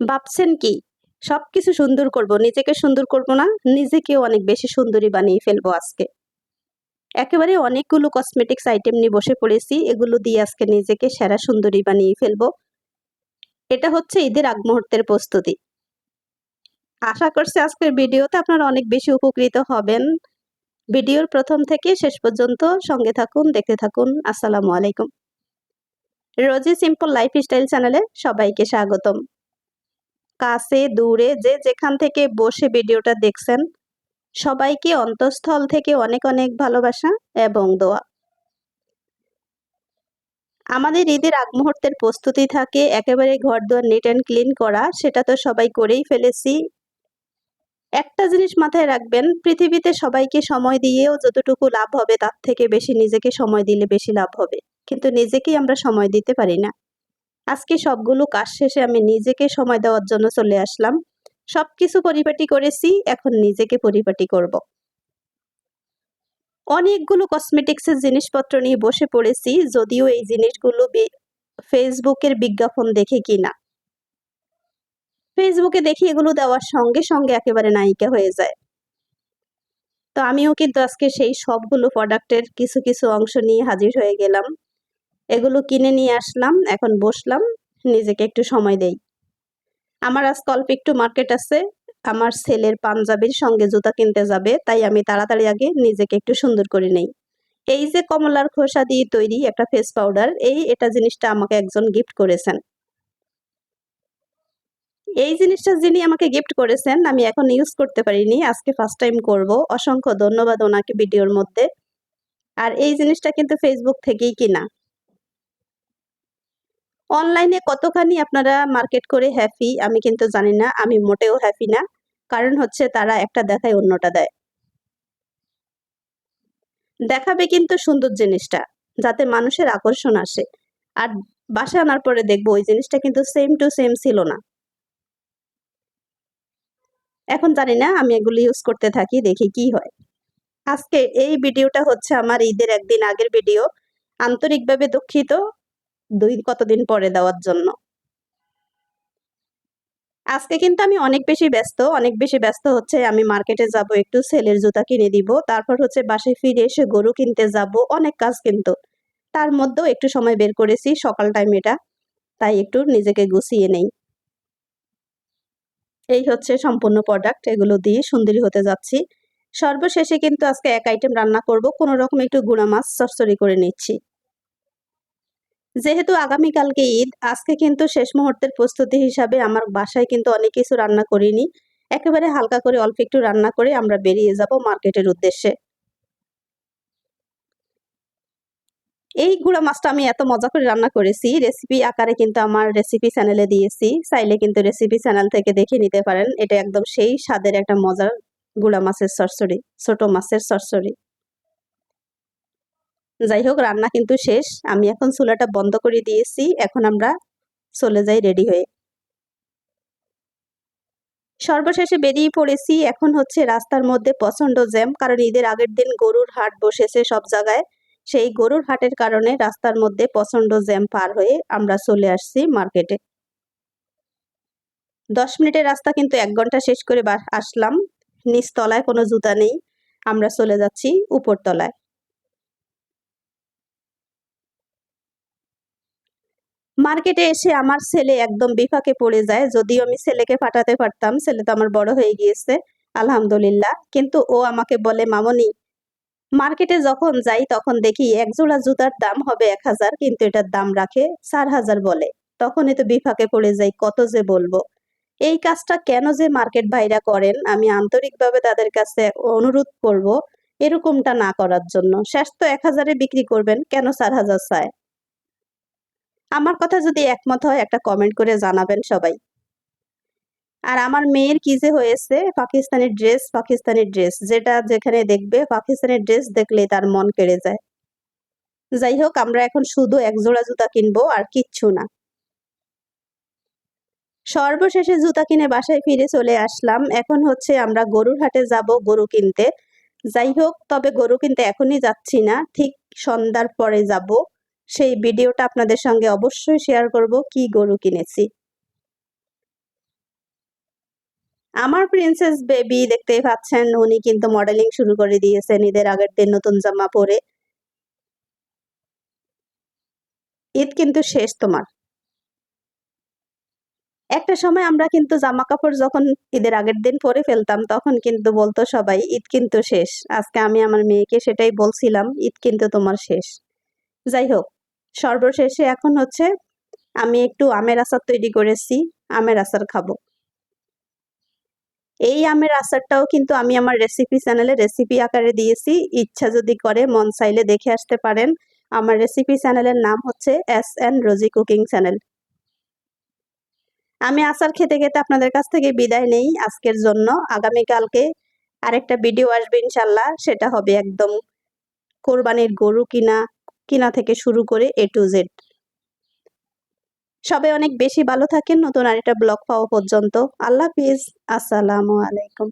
ভাবছেন কি? সব কিছু সুন্দর করব, নিজেকে সুন্দর করব না, নিজেকেও অনেক বেশি সুন্দরী বানিয়ে ফেলব আজকে। একেবারে অনেকগুলো কসমেটিক্স আইটেম নিয়ে বসে পড়েছি, এগুলো দিয়ে আজকে নিজেকে সেরা সুন্দরী বানিয়ে ফেলব। এটা হচ্ছে ঈদের আগ মুহূর্তের প্রস্তুতি। আশা করছি আজকের ভিডিওতে আপনারা অনেক বেশি উপকৃত হবেন। ভিডিওর প্রথম থেকে শেষ পর্যন্ত সঙ্গে থাকুন, দেখতে থাকুন। আসসালামু আলাইকুম। রোজি সিম্পল লাইফ স্টাইল চ্যানেলে সবাইকে স্বাগতম। কাছে, দূরে, যে যেখান থেকে বসে ভিডিওটা দেখছেন, সবাইকে অন্তঃস্থল থেকে অনেক অনেক ভালোবাসা এবং দোয়া। আমাদের ঈদের আগ মুহূর্তের প্রস্তুতি থাকে, একেবারে ঘর দুয়ার নিট অ্যান্ড ক্লিন করা, সেটা তো সবাই করেই ফেলেছি। একটা জিনিস মাথায় রাখবেন, পৃথিবীতে সবাইকে সময় দিয়েও যতটুকু লাভ হবে, তার থেকে বেশি নিজেকে সময় দিলে বেশি লাভ হবে। কিন্তু নিজেকেই আমরা সময় দিতে পারি না। আজকে সবগুলো কাজ শেষে আমি নিজেকে সময় দেওয়ার জন্য চলে আসলাম। সব কিছু পরিপাটি করেছি, এখন নিজেকে পরিপাটি করব। অনেকগুলো কসমেটিক্সের জিনিসপত্র নিয়ে বসে পড়েছি, যদিও এই জিনিসগুলো ফেসবুকের বিজ্ঞাপন দেখে কিনা। ফেসবুকে দেখি এগুলো দেওয়ার সঙ্গে সঙ্গে একেবারে নায়িকা হয়ে যায়। তো আমিও কিন্তু আজকে সেই সবগুলো প্রোডাক্টের কিছু কিছু অংশ নিয়ে হাজির হয়ে গেলাম। এগুলো কিনে নিয়ে আসলাম, এখন বসলাম, নিজেকে একটু সময় দেই। আমার আজ অল্প একটু মার্কেট আছে, আমার ছেলের পাঞ্জাবির সঙ্গে জুতা কিনতে যাবে, তাই আমি তাড়াতাড়ি আগে নিজেকে একটু সুন্দর করে নেই। এই যে কমলার খোসা দিয়ে তৈরি একটা ফেস পাউডার এই এটা জিনিসটা আমাকে একজন গিফট করেছেন। এই জিনিসটা যিনি আমাকে গিফট করেছেন, আমি এখন ইউজ করতে পারিনি, আজকে ফার্স্ট টাইম করব। অসংখ্য ধন্যবাদ ওনাকে ভিডিওর মধ্যে। আর এই জিনিসটা কিন্তু ফেসবুক থেকেই কিনা। অনলাইনে কতখানি আপনারা মার্কেট করে হ্যাপি আমি কিন্তু জানি না, আমি মোটেও হ্যাপি না। কারণ হচ্ছে তারা একটা দেখায়, অন্যটা দেয়। দেখাবে কিন্তু সুন্দর জিনিসটা, যাতে মানুষের আকর্ষণ আসে। আর বাসা আনার পরে দেখব ওই জিনিসটা কিন্তু সেম টু সেম ছিল না। এখন জানি না, আমি এগুলো ইউজ করতে থাকি, দেখি কি হয়। আজকে এই ভিডিওটা হচ্ছে আমার ঈদের একদিন আগের ভিডিও। আন্তরিকভাবে দুঃখিত। দুই কতদিন পরে দেওয়ার জন্য। আজকে কিন্তু আমি অনেক বেশি ব্যস্ত, অনেক বেশি ব্যস্ত হচ্ছে। আমি মার্কেটে যাব, একটু ছেলের জুতা কিনে দিব, তারপর হচ্ছে বাসায় ফিরে এসে গরু কিনতে যাব, অনেক কাজ কিন্তু। তার মধ্যেও একটু সময় বের করেছি, সকাল টাইম এটা, তাই একটু নিজেকে গুছিয়ে নেই। এই হচ্ছে সম্পূর্ণ প্রোডাক্ট এগুলো দিয়ে সুন্দরী হতে যাচ্ছি। সর্বশেষে কিন্তু আজকে এক আইটেম রান্না করব কোনো রকম একটু গুঁড়া মাছ চরচরি করে নিচ্ছি। যেহেতু আগামীকালকে ঈদ, আজকে কিন্তু শেষ মুহূর্তের প্রস্তুতি হিসাবে আমার বাসায় কিন্তু অনেক কিছু রান্না করিনি। একেবারে হালকা করে অল্প একটু রান্না করে আমরা বেরিয়ে যাব মার্কেটের উদ্দেশ্যে। এই গুঁড়া মাছটা আমি এত মজা করে রান্না করেছি রেসিপি আকারে কিন্তু আমার রেসিপি চ্যানেলে দিয়েছি। চাইলে কিন্তু রেসিপি চ্যানেল থেকে দেখে নিতে পারেন। এটা একদম সেই স্বাদের একটা মজার গুঁড়া মাছের সরসরি ছোট মাছের সরসরি যাই হোক, রান্না কিন্তু শেষ। আমি এখন চুলাটা বন্ধ করে দিয়েছি। এখন আমরা চলে যাই রেডি হয়ে। সর্বশেষে বেরিয়ে পড়েছি এখন হচ্ছে রাস্তার মধ্যে প্রচণ্ড জ্যাম, কারণ ঈদের আগের দিন গরুর হাট বসেছে সব জায়গায়। সেই গরুর হাটের কারণে রাস্তার মধ্যে প্রচণ্ড জ্যাম পার হয়ে আমরা চলে আসছি মার্কেটে। দশ মিনিটের রাস্তা কিন্তু এক ঘণ্টা শেষ করে আসলাম। নিচ তলায় কোনো জুতা নেই। আমরা চলে যাচ্ছি উপর মার্কেটে এসে আমার ছেলে একদম বিফাকে পড়ে যায়। যদিও আমি ছেলেকে পাঠাতে পারতাম, ছেলে তো আমার বড় হয়ে গিয়েছে, আলহামদুলিল্লাহ। কিন্তু ও আমাকে বলে, মামনি, মার্কেটে যখন যাই তখন দেখি এক জোড়া জুতার দাম হবে এক হাজার, কিন্তু এটার দাম রাখে চার হাজার বলে। তখনই তো বিফাকে পড়ে যাই, কত যে বলব। এই কাজটা কেন যে মার্কেট ভাইরা করেন, আমি আন্তরিকভাবে তাদের কাছে অনুরোধ করব এরকমটা না করার জন্য। শেষ তো এক হাজারে বিক্রি করবেন, কেন চার হাজার চায়? আমার কথা যদি একমত হয়, একটা কমেন্ট করে জানাবেন সবাই। আর আমার মেয়ের কি যে হয়েছে, পাকিস্তানি ড্রেস পাকিস্তানি ড্রেস যেটা যেখানে দেখবে, পাকিস্তানি ড্রেস দেখলে তার মন কেড়ে যায়। যাই হোক, আমরা এখন শুধু এক জোড়া জুতা কিনবো আর কিচ্ছু না। সর্বশেষে জুতা কিনে বাসায় ফিরে চলে আসলাম। এখন হচ্ছে আমরা গরুর হাটে যাব গরু কিনতে। যাই হোক, তবে গরু কিনতে এখনই যাচ্ছি না, ঠিক সন্ধ্যার পরে যাব। সেই ভিডিওটা আপনাদের সঙ্গে অবশ্যই শেয়ার করব, কি গরু কিনেছি। আমার প্রিন্সেস বেবি দেখতেই পাচ্ছেন, উনি কিন্তু মডেলিং শুরু করে দিয়েছেন ঈদের আগের দিন নতুন জামা পরে। ঈদ কিন্তু শেষ তোমার। একটা সময় আমরা কিন্তু জামা কাপড় যখন ঈদের আগের দিন পরে ফেলতাম, তখন কিন্তু বলতো সবাই, ঈদ কিন্তু শেষ। আজকে আমি আমার মেয়েকে সেটাই বলছিলাম, ঈদ কিন্তু তোমার শেষ। যাই হোক সর্বশেষে এখন হচ্ছে আমি একটু আমের আচার তৈরি করেছি, আমের আচার খাব। এই আমের আচারটাও কিন্তু আমি আমার রেসিপি চ্যানেলে রেসিপি আকারে দিয়েছি, ইচ্ছা যদি করে মন চাইলে দেখে আসতে পারেন। আমার রেসিপি চ্যানেলের নাম হচ্ছে S N Rosy cooking channel আমি আচার খেতে খেতে আপনাদের কাছ থেকে বিদায় নেই আজকের জন্য। আগামীকালকে আরেকটা ভিডিও আসবে ইনশাল্লাহ, সেটা হবে একদম কোরবানির গরু কিনা কিনা থেকে শুরু করে এ টু জেড সবাই অনেক বেশি ভালো থাকেন। নতুন আরেকটা ব্লগ পাওয়া পর্যন্ত। আল্লাহ হাফিজ। আসসালামু আলাইকুম।